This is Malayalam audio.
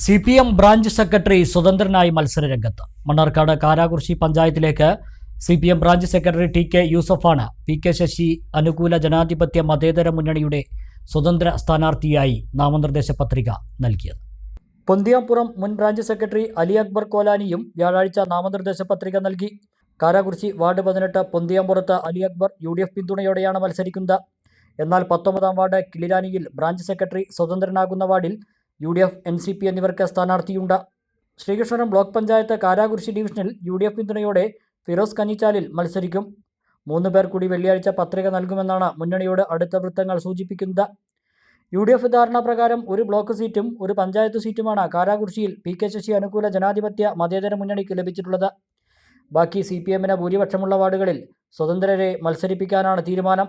C P M branch secretary സ്വതന്ത്രനായി മത്സരരംഗത്ത്. മണ്ണാർക്കാട് കാരാകുർശി പഞ്ചായത്തിലേക്ക് C P M branch secretary T K യൂസഫാണ് P K Sasi അനുകൂല ജനാധിപത്യ മതേതര മുന്നണിയുടെ സ്വതന്ത്ര സ്ഥാനാർത്ഥിയായി നാമനിർദ്ദേശ പത്രിക നൽകിയത്. പൊന്തിയാംപുറം മുൻ ബ്രാഞ്ച് സെക്രട്ടറി അലി അക്ബർ കോലാനിയും വ്യാഴാഴ്ച നാമനിർദ്ദേശ പത്രിക നൽകി. കാരാകുർശി വാർഡ് പതിനെട്ട് പൊന്തിയാംപുറത്ത് Ali Akbar U D F പിന്തുണയോടെയാണ് മത്സരിക്കുന്നത്. എന്നാൽ പത്തൊമ്പതാം വാർഡ് കിളിരാനിയിൽ ബ്രാഞ്ച് സെക്രട്ടറി സ്വതന്ത്രനാകുന്ന വാർഡിൽ U D F N C P എന്നിവർക്ക് സ്ഥാനാർത്ഥിയുണ്ട്. ശ്രീകൃഷ്ണപുരം ബ്ലോക്ക് പഞ്ചായത്ത് കാരാകുരിശി ഡിവിഷനിൽ യു ഡി എഫ് പിന്തുണയോടെ ഫിറോസ് കഞ്ഞിച്ചാലിൽ മത്സരിക്കും. മൂന്ന് പേർ കൂടി വെള്ളിയാഴ്ച പത്രിക നൽകുമെന്നാണ് മുന്നണിയോട് അടുത്ത വൃത്തങ്ങൾ സൂചിപ്പിക്കുന്നത്. യു ഡി എഫ് ധാരണ പ്രകാരം ഒരു ബ്ലോക്ക് സീറ്റും ഒരു പഞ്ചായത്ത് സീറ്റുമാണ് കാരാകുർശിയിൽ പി കെ ശശി അനുകൂല ജനാധിപത്യ മതേതര മുന്നണിക്ക് ലഭിച്ചിട്ടുള്ളത്. ബാക്കി സി പി എമ്മിന് ഭൂരിപക്ഷമുള്ള വാർഡുകളിൽ സ്വതന്ത്രരെ മത്സരിപ്പിക്കാനാണ് തീരുമാനം.